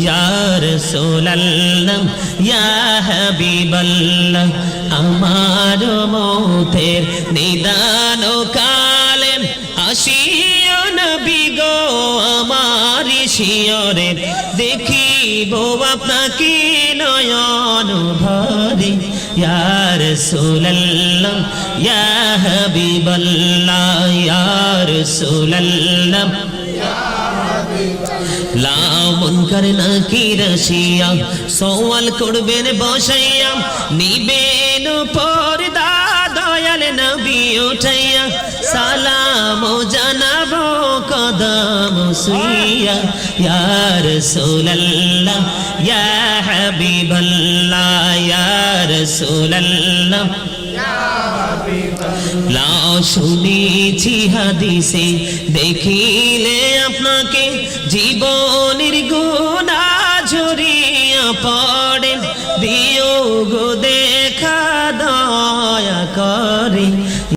ইয়ার সোলাল্লাম ইয়া হাবিবাল্লাহ, আমার মৌতের নিদান কালে আসিও নবী গো, আমার শিয়রে দেখিব আপনাকে নয়ন ভরে। ইয়ার সোলাল্লাম ইয়া হাবিবাল্লাহ ইয়ার সোলাল্লাম লামন করে না কি রসিয়া সওয়াল করবেন বসাইয়া, নিবেন পর্দা দয়াল নবী উঠাইয়া, সালাম জানাব কদম সুইয়া, ইয়া রাসূলুল্লাহ, ইয়া হাবিবাল্লাহ, ইয়া রাসূলুল্লাহ। লাও শুনেছি হাদিসে দেখিলে আপনাকে জীবনের গুণা ঝরিয়া পড়ে। দিও গো দেখা দয়া করে।